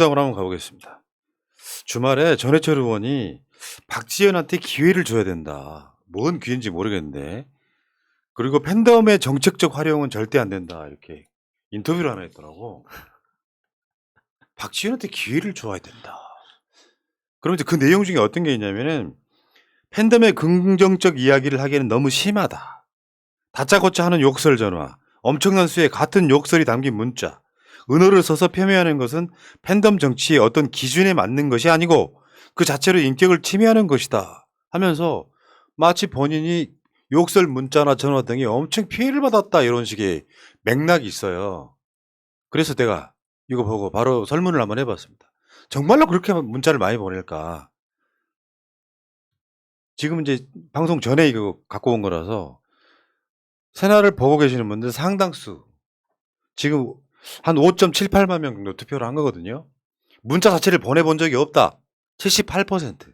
다음으로 한번 가보겠습니다. 주말에 전해철 의원이 박지현한테 기회를 줘야 된다. 뭔 기회인지 모르겠는데. 그리고 팬덤의 정책적 활용은 절대 안 된다. 이렇게 인터뷰를 하나 했더라고. 박지현한테 기회를 줘야 된다. 그럼 이제 그 내용 중에 어떤 게 있냐면은 팬덤의 긍정적 이야기를 하기에는 너무 심하다. 다짜고짜 하는 욕설 전화, 엄청난 수의 같은 욕설이 담긴 문자, 은어를 써서 폄훼하는 것은 팬덤 정치의 어떤 기준에 맞는 것이 아니고 그 자체로 인격을 침해하는 것이다 하면서 마치 본인이 욕설 문자나 전화 등이 엄청 피해를 받았다 이런 식의 맥락이 있어요. 그래서 내가 이거 보고 바로 설문을 한번 해봤습니다. 정말로 그렇게 문자를 많이 보낼까? 지금 이제 방송 전에 이거 갖고 온 거라서 새날을 보고 계시는 분들 상당수 지금 한 5.78만 명 정도 투표를 한 거거든요. 문자 자체를 보내본 적이 없다. 78%.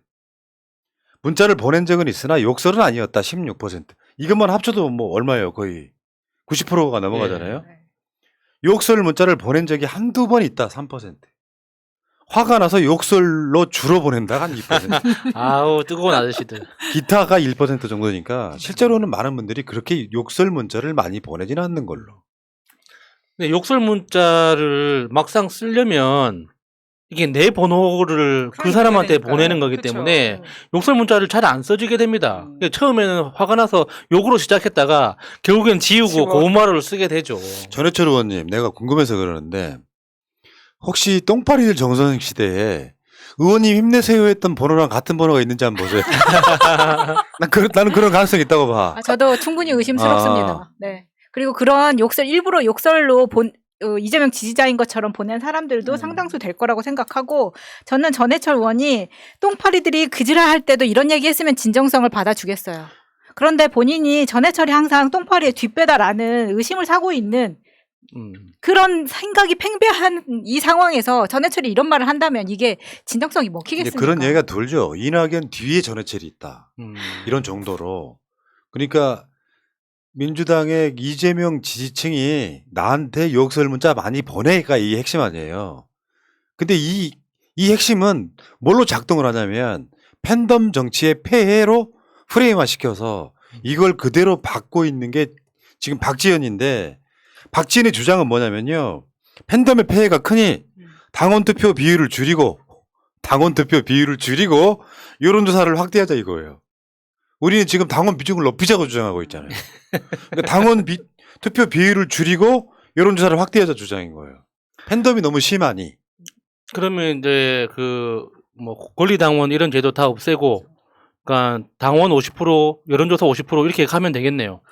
문자를 보낸 적은 있으나 욕설은 아니었다. 16%. 이것만 합쳐도 뭐 얼마예요? 거의 90%가 넘어가잖아요. 네. 욕설 문자를 보낸 적이 한두 번 있다. 3%. 화가 나서 욕설로 주로 보낸다가 한 2%. 아우 뜨거운 아저씨들. 기타가 1% 정도니까 실제로는 많은 분들이 그렇게 욕설 문자를 많이 보내지는 않는 걸로. 근데 욕설 문자를 막상 쓰려면 이게 내 번호를 그 그러니까, 사람한테 그러니까. 보내는 거기 그쵸. 때문에 욕설 문자를 잘 안 써지게 됩니다. 음. 처음에는 화가 나서 욕으로 시작했다가 결국엔 지우고 지워. 고운말을 쓰게 되죠. 전해철 의원님, 내가 궁금해서 그러는데 혹시 똥파리들 정선 시대에 의원님 힘내세요 했던 번호랑 같은 번호가 있는지 한번 보세요. 난 그, 나는 그런 가능성이 있다고 봐. 아, 저도 충분히 의심스럽습니다. 아. 네. 그리고 그런 욕설 일부러 욕설로 본 어, 이재명 지지자인 것처럼 보낸 사람들도 음. 상당수 될 거라고 생각하고 저는 전해철 의원이 똥파리들이 그지랄 할 때도 이런 얘기 했으면 진정성을 받아주겠어요. 그런데 본인이 전해철이 항상 똥파리에 뒷배다라는 의심을 사고 있는 음. 그런 생각이 팽배한 이 상황에서 전해철이 이런 말을 한다면 이게 진정성이 먹히겠습니까? 그런 얘기가 돌죠. 이낙연 뒤에 전해철이 있다. 음. 이런 정도로. 그러니까 민주당의 이재명 지지층이 나한테 욕설 문자 많이 보내니까 이 핵심 아니에요. 근데 이, 이 핵심은 뭘로 작동을 하냐면 팬덤 정치의 폐해로 프레임화 시켜서 이걸 그대로 받고 있는 게 지금 박지현인데 박지현의 주장은 뭐냐면요. 팬덤의 폐해가 크니 당원 투표 비율을 줄이고 당원 투표 비율을 줄이고 여론조사를 확대하자 이거예요. 우리는 지금 당원 비중을 높이자고 주장하고 있잖아요. 그러니까 당원 비- 투표 비율을 줄이고 여론조사를 확대하자 주장인 거예요. 팬덤이 너무 심하니. 그러면 이제 그 뭐 권리당원 이런 제도 다 없애고 그러니까 당원 50% 여론조사 50% 이렇게 가면 되겠네요.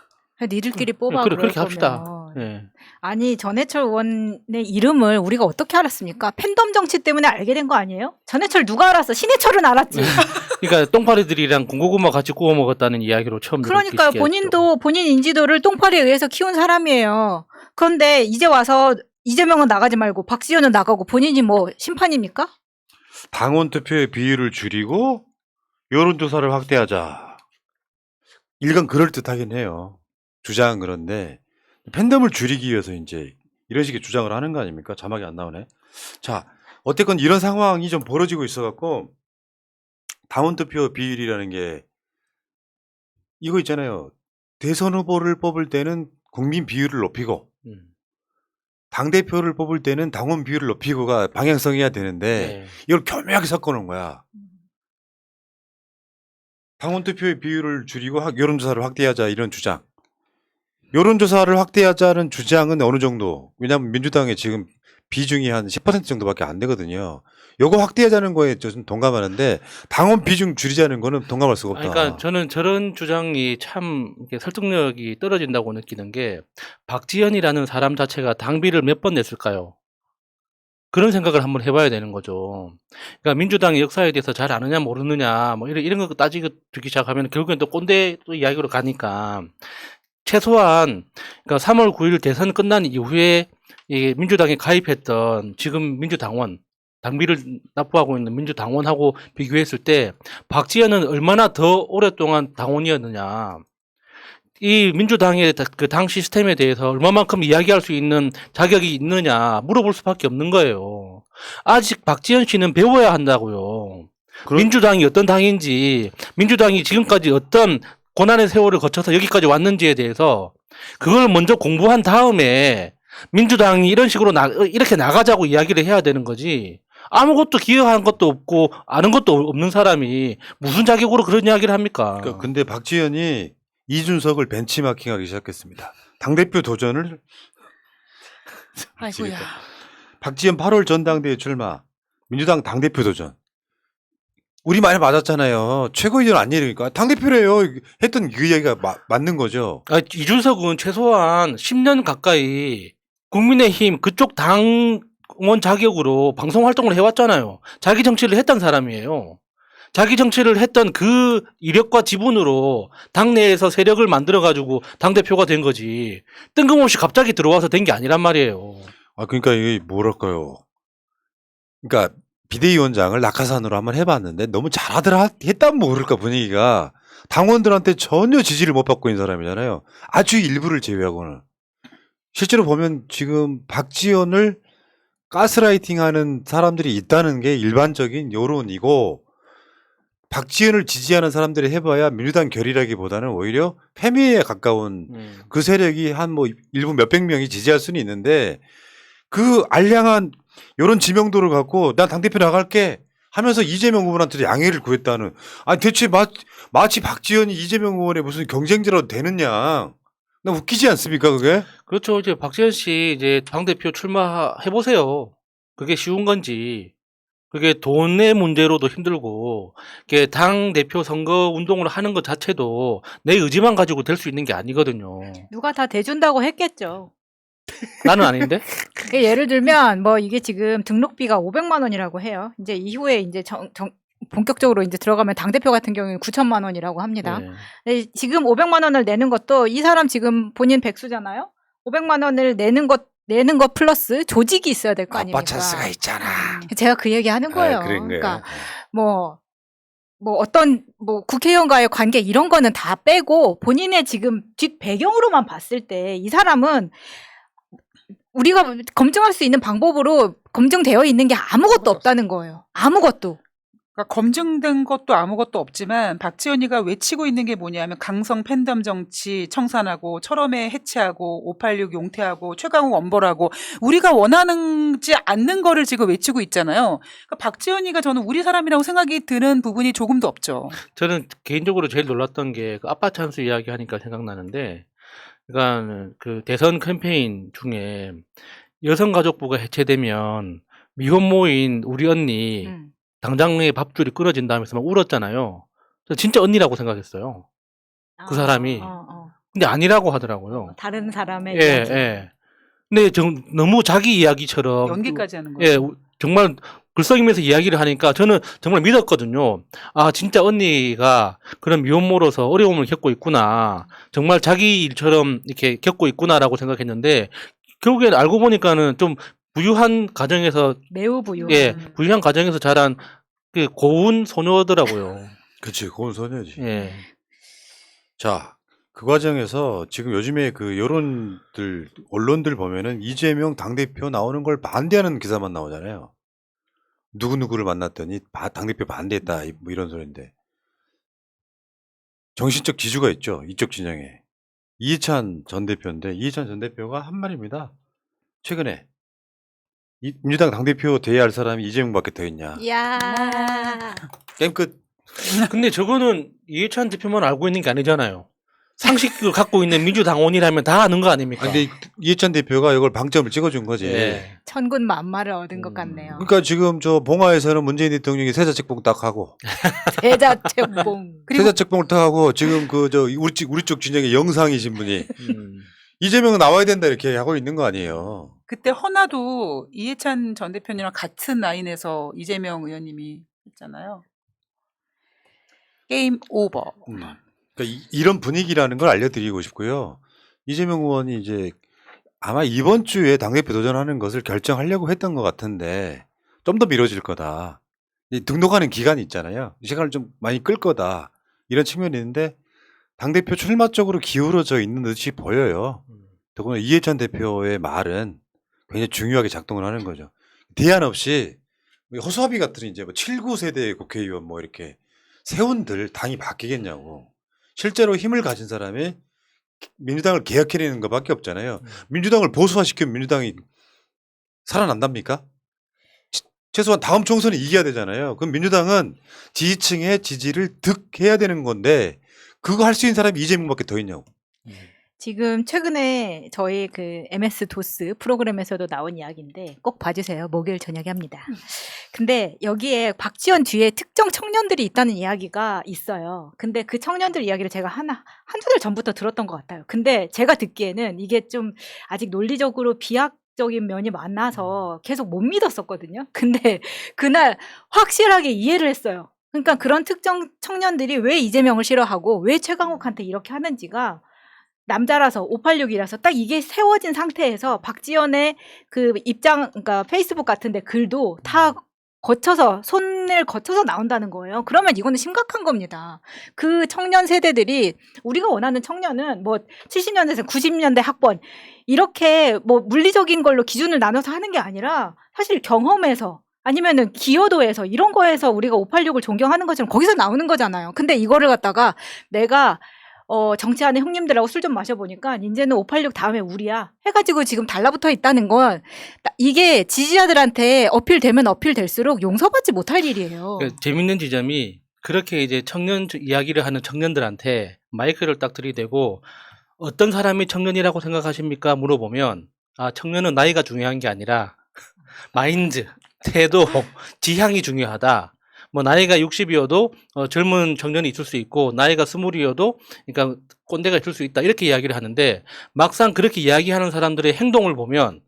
니들끼리 뽑아 그래, 그렇게 합시다. 예. 아니 전해철 의원의 이름을 우리가 어떻게 알았습니까? 팬덤 정치 때문에 알게 된 거 아니에요? 전해철 누가 알았어? 신해철은 알았지. 그러니까 똥파리들이랑 군고구마 같이 구워 먹었다는 이야기로 처음 그러니까요. 본인도 본인 인지도를 똥파리에 의해서 키운 사람이에요. 그런데 이제 와서 이재명은 나가지 말고 박지원은 나가고 본인이 뭐 심판입니까? 당원 투표의 비율을 줄이고 여론조사를 확대하자. 일간 그럴듯하긴 해요. 주장은 그런데 팬덤을 줄이기 위해서 이제 이런 식의 주장을 하는 거 아닙니까? 자막이 안 나오네. 자, 어쨌건 이런 상황이 좀 벌어지고 있어갖고 당원 투표 비율이라는 게 이거 있잖아요. 대선 후보를 뽑을 때는 국민 비율을 높이고 음. 당 대표를 뽑을 때는 당원 비율을 높이고가 방향성이어야 되는데 네. 이걸 교묘하게 섞어놓은 거야. 당원 투표의 비율을 줄이고 학- 여론조사를 확대하자 이런 주장. 여론조사를 확대하자는 주장은 어느 정도? 왜냐하면 민주당의 지금 비중이 한 10% 정도밖에 안 되거든요. 요거 확대하자는 거에 좀 동감하는데 당원 비중 줄이자는 거는 동감할 수가 없다. 그러니까 저는 저런 주장이 참 설득력이 떨어진다고 느끼는 게 박지현이라는 사람 자체가 당비를 몇 번 냈을까요? 그런 생각을 한번 해봐야 되는 거죠. 그러니까 민주당의 역사에 대해서 잘 아느냐 모르느냐 뭐 이런 이런 거 따지고 듣기 시작하면 결국엔 또 꼰대 또 이야기로 가니까 최소한 그러니까 3월 9일 대선 끝난 이후에 이 민주당에 가입했던 지금 민주당원 당비를 납부하고 있는 민주당원하고 비교했을 때 박지현은 얼마나 더 오랫동안 당원이었느냐. 이 민주당의 다- 그당 시스템에 대해서 얼마만큼 이야기할 수 있는 자격이 있느냐 물어볼 수밖에 없는 거예요. 아직 박지원 씨는 배워야 한다고요. 그런- 민주당이 어떤 당인지, 민주당이 지금까지 어떤 고난의 세월을 거쳐서 여기까지 왔는지에 대해서 그걸 먼저 공부한 다음에 민주당이 이런 식으로 나, 어, 이렇게 나가자고 이야기를 해야 되는 거지. 아무것도 기여한 것도 없고 아는 것도 없는 사람이 무슨 자격으로 그런 이야기를 합니까? 그러니까 근데 박지원이 이준석을 벤치마킹하기 시작했습니다. 당대표 도전을 아이고야. 박지원 8월 전당대회 출마, 민주당 당대표 도전. 우리 말이 맞았잖아요. 최고위원 아니니까 당대표래요. 했던 그 이야기가 마- 맞는 거죠. 아, 이준석은 최소한 10년 가까이 국민의힘 그쪽 당원 자격으로 방송 활동을 해왔잖아요. 자기 정치를 했던 사람이에요. 자기 정치를 했던 그 이력과 지분으로 당내에서 세력을 만들어가지고 당대표가 된 거지. 뜬금없이 갑자기 들어와서 된 게 아니란 말이에요. 아 그러니까 이게 뭐랄까요. 그러니까 비대위원장을 낙하산으로 한번 해봤는데 너무 잘하더라 했단 모를까 분위기가 당원들한테 전혀 지지를 못 받고 있는 사람이잖아요. 아주 일부를 제외하고는 실제로 보면 지금 박지원을 가스라이팅하는 사람들이 있다는 게 일반적인 여론이고 박지원을 지지하는 사람들이 해봐야 민주당 결이라기보다는 오히려 패미에 가까운 그 세력이 한 뭐 일부 몇백 명이 지지할 수는 있는데 그 알량한 이런 지명도를 갖고 난 당대표 나갈게 하면서 이재명 후보한테 양해를 구했다는. 아니 대체 마, 마치 박지원이 이재명 의원의 무슨 경쟁자라도 되느냐 나 웃기지 않습니까 그게 그렇죠. 이제 박지원 씨 이제 당 대표 출마해 보세요. 그게 쉬운 건지. 그게 돈의 문제로도 힘들고, 이게 당 대표 선거 운동을 하는 것 자체도 내 의지만 가지고 될 수 있는 게 아니거든요. 누가 다 대준다고 했겠죠. 나는 아닌데? 그게 예를 들면 뭐 이게 지금 등록비가 500만 원이라고 해요. 이제 이후에 이제 정, 정- 본격적으로 이제 들어가면 당 대표 같은 경우는 9천만 원이라고 합니다. 네. 근데 지금 500만 원을 내는 것도 이 사람 지금 본인 백수잖아요. 500만 원을 내는 것 내는 것 플러스 조직이 있어야 될 거 아닙니까? 아빠 찬스가 있잖아 제가 그 얘기 하는 거예요. 아, 거예요. 그러니까 뭐, 뭐 어떤 뭐 국회의원과의 관계 이런 거는 다 빼고 본인의 지금 뒷 배경으로만 봤을 때 이 사람은 우리가 검증할 수 있는 방법으로 검증되어 있는 게 아무것도 없다는 거예요. 아무것도. 그러니까 검증된 것도 아무것도 없지만 박지원이가 외치고 있는 게 뭐냐면 강성 팬덤 정치 청산하고 철험에 해체하고 586 용퇴하고 최강욱 원벌하고 우리가 원하는지 않는 거를 지금 외치고 있잖아요. 그러니까 박지원이가 저는 우리 사람이라고 생각이 드는 부분이 조금도 없죠. 저는 개인적으로 제일 놀랐던 게 그 아빠 찬스 이야기 하니까 생각나는데, 그러니까 그 대선 캠페인 중에 여성가족부가 해체되면 미혼모인 우리 언니 음. 당장의 밥줄이 끊어진다면서 막 울었잖아요. 저 진짜 언니라고 생각했어요. 그 사람이. 어, 어, 어. 근데 아니라고 하더라고요. 다른 사람의 예, 이야기. 예. 근데 정, 너무 자기 이야기처럼 연기까지 하는 거예요. 예, 우- 정말 글썽이면서 이야기를 하니까 저는 정말 믿었거든요. 아, 진짜 언니가 그런 미혼모로서 어려움을 겪고 있구나. 정말 자기 일처럼 이렇게 겪고 있구나라고 생각했는데, 결국엔 알고 보니까는 좀 부유한 가정에서, 매우 부유. 예, 부유한 가정에서 자란 그 고운 소녀더라고요. 그치 고운 소녀지 예. 자, 그 과정에서 지금 요즘에 그 여론들, 언론들 보면은 이재명 당 대표 나오는 걸 반대하는 기사만 나오잖아요. 누구 누구를 만났더니 바- 당대표 반대했다, 이- 뭐 이런 소리인데. 정신적 지주가 있죠, 이쪽 진영에. 이해찬 전 대표인데, 이해찬 전 대표가 한 말입니다. 최근에. 이- 민주당 당대표 대회할 사람이 이재명밖에 더 있냐. 야. 게임 끝. 근데 저거는 이해찬 대표만 알고 있는 게 아니잖아요. 상식을 갖고 있는 민주당원이라면 다 아는 거 아닙니까? 아, 근데 이해찬 대표가 이걸 방점을 찍어준 거지. 예. 천군 만마를 얻은 것 음. 같네요. 그러니까 지금 저 봉화에서는 문재인 대통령이 세자 책봉 딱 하고 대자 책봉. 그리고 세자 책봉을 딱 하고 지금 그 저 우리 쪽 우리 쪽 진영의 영상이신 분이 음. 이재명은 나와야 된다 이렇게 하고 있는 거 아니에요. 그때 허나도 이해찬 전 대표님이랑 같은 라인에서 이재명 의원님이 했잖아요. 게임 오버. 음. 그러니까 이, 런 분위기라는 걸 알려드리고 싶고요. 이재명 의원이 이제 아마 이번 주에 당대표 도전하는 것을 결정하려고 했던 것 같은데 좀 더 미뤄질 거다. 이 등록하는 기간이 있잖아요. 이 시간을 좀 많이 끌 거다. 이런 측면이 있는데 당대표 출마 쪽으로 기울어져 있는 듯이 보여요. 음. 더구나 이해찬 대표의 말은 굉장히 중요하게 작동을 하는 거죠. 대안 없이 뭐 허수아비 같은 이제 뭐 79 세대 국회의원 뭐 이렇게 세운들 당이 바뀌겠냐고. 실제로 힘을 가진 사람이 민주당을 개혁해내는 것밖에 없잖아요. 음. 민주당을 보수화시키면 민주당이 살아난답니까? 치- 최소한 다음 총선에 이겨야 되잖아요. 그럼 민주당은 지지층의 지지를 득해야 되는 건데 그거 할 수 있는 사람이 이재명밖에 더 있냐고. 음. 지금 최근에 저희 그 MS 도스 프로그램에서도 나온 이야기인데 꼭 봐주세요. 목요일 저녁에 합니다. 근데 여기에 박지원 뒤에 특정 청년들이 있다는 이야기가 있어요. 근데 그 청년들 이야기를 제가 하나, 한두 달 전부터 들었던 것 같아요. 근데 제가 듣기에는 이게 좀 아직 논리적으로 비약 적인 면이 많아서 계속 못 믿었었거든요. 근데 그날 확실하게 이해를 했어요. 그러니까 그런 특정 청년들이 왜 이재명을 싫어하고 왜 최강욱한테 이렇게 하는지가 남자라서 586이라서 딱 이게 세워진 상태에서 박지원의 그 입장 그러니까 페이스북 같은데 글도 다 거쳐서 손을 거쳐서 나온다는 거예요. 그러면 이거는 심각한 겁니다. 그 청년 세대들이 우리가 원하는 청년은 뭐 70년대에서 90년대 학번 이렇게 뭐 물리적인 걸로 기준을 나눠서 하는 게 아니라 사실 경험에서 아니면은 기여도에서 이런 거에서 우리가 586을 존경하는 것처럼 거기서 나오는 거잖아요. 근데 이거를 갖다가 내가 어, 정치하는 형님들하고 술 좀 마셔보니까 이제는 586 다음에 우리야 해가지고 지금 달라붙어 있다는 건 나- 이게 지지자들한테 어필되면 어필될수록 용서받지 못할 일이에요. 그러니까 재밌는 지점이 그렇게 이제 청년 주- 이야기를 하는 청년들한테 마이크를 딱 들이대고 어떤 사람이 청년이라고 생각하십니까? 물어보면 아 청년은 나이가 중요한 게 아니라 마인드, 태도, 지향이 중요하다. 뭐 나이가 60이어도 어, 젊은 청년이 있을 수 있고 나이가 스물이어도 그러니까 꼰대가 있을 수 있다 이렇게 이야기를 하는데 막상 그렇게 이야기하는 사람들의 행동을 보면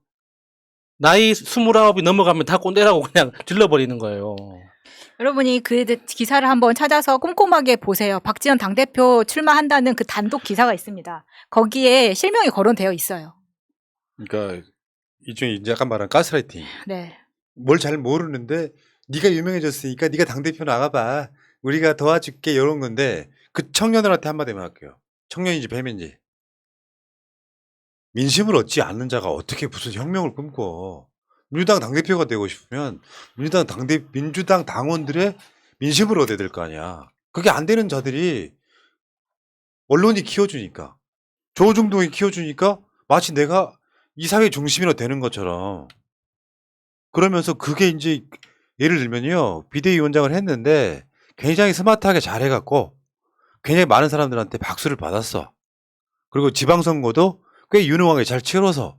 나이 스물아홉이 넘어가면 다 꼰대라고 그냥 질러버리는 거예요. 여러분이 그 기사를 한번 찾아서 꼼꼼하게 보세요. 박지원 당대표 출마한다는 그 단독 기사가 있습니다. 거기에 실명이 거론되어 있어요. 그러니까 이중에 이제 약간 말한 가스라이팅. 네. 뭘 잘 모르는데 네가 유명해졌으니까 네가 당 대표 나가봐. 우리가 도와줄게 이런 건데 그 청년들한테 한마디만 할게요. 청년인지 뱀인지 민심을 얻지 않는 자가 어떻게 무슨 혁명을 꿈꿔? 민주당 당 대표가 되고 싶으면 민주당 당대 민주당 당원들의 민심을 얻어야 될 거 아니야. 그게 안 되는 자들이 언론이 키워주니까 조중동이 키워주니까 마치 내가 이 사회 중심으로 되는 것처럼 그러면서 그게 이제 예를 들면요 비대위원장을 했는데 굉장히 스마트하게 잘해갖고 굉장히 많은 사람들한테 박수를 받았어. 그리고 지방선거도 꽤 유능하게 잘 치러서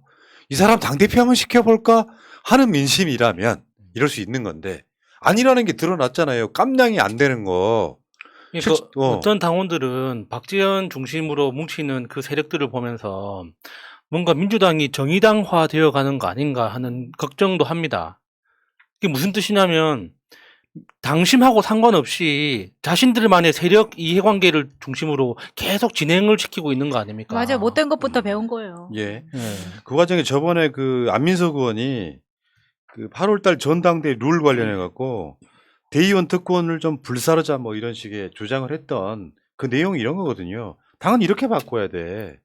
이 사람 당대표 한번 시켜볼까 하는 민심이라면 이럴 수 있는 건데 아니라는 게 드러났잖아요. 깜냥이 안 되는 거. 그러니까 실- 어. 어떤 당원들은 박지원 중심으로 뭉치는 그 세력들을 보면서 뭔가 민주당이 정의당화 되어 가는 거 아닌가 하는 걱정도 합니다. 이게 무슨 뜻이냐면 당심하고 상관없이 자신들만의 세력 이해관계를 중심으로 계속 진행을 시키고 있는 거 아닙니까? 맞아요. 못된 것부터 배운 거예요. 예. 예. 그 과정에 저번에 그 안민석 의원이 그 8월달 전당대 룰 관련해 갖고 대의원 특권을 좀 불사르자 뭐 이런 식의 주장을 했던 그 내용이 이런 거거든요. 당은 이렇게 바꿔야 돼.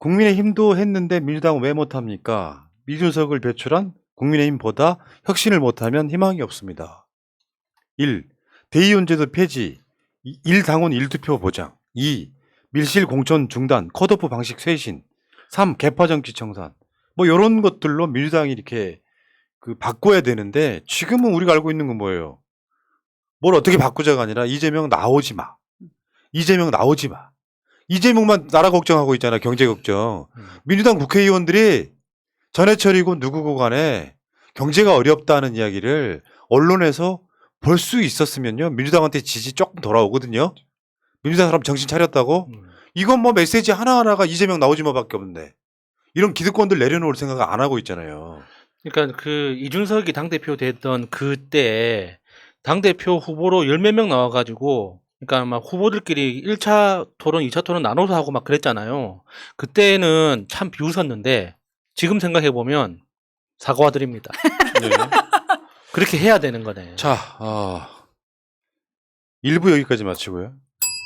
국민의힘도 했는데 민주당은 왜 못합니까? 이준석을 배출한 국민의힘보다 혁신을 못하면 희망이 없습니다. 1. 대의원제도 폐지. 1. 당원 1투표 보장. 2. 밀실 공천 중단. 컷오프 방식 쇄신. 3. 개파 정치 청산. 뭐 이런 것들로 민주당이 이렇게 그 바꿔야 되는데 지금은 우리가 알고 있는 건 뭐예요? 뭘 어떻게 바꾸자가 아니라 이재명 나오지 마. 이재명 나오지 마. 이재명만 나라 걱정하고 있잖아. 경제 걱정. 음. 민주당 국회의원들이 전해철이고 누구고 간에 경제가 어렵다는 이야기를 언론에서 볼 수 있었으면요. 민주당한테 지지 조금 돌아오거든요. 민주당 사람 정신 차렸다고? 음. 이건 뭐 메시지 하나하나가 이재명 나오지 마밖에 없는데. 이런 기득권들 내려놓을 생각을 안 하고 있잖아요. 그러니까 그 이준석이 당대표 됐던 그때 당대표 후보로 열 몇 명 나와가지고 그러니까 막 후보들끼리 1차 토론, 2차 토론 나눠서 하고 막 그랬잖아요. 그때는 참 비웃었는데 지금 생각해 보면 사과드립니다. 네. 그렇게 해야 되는 거네. 자, 어, 1부 여기까지 마치고요.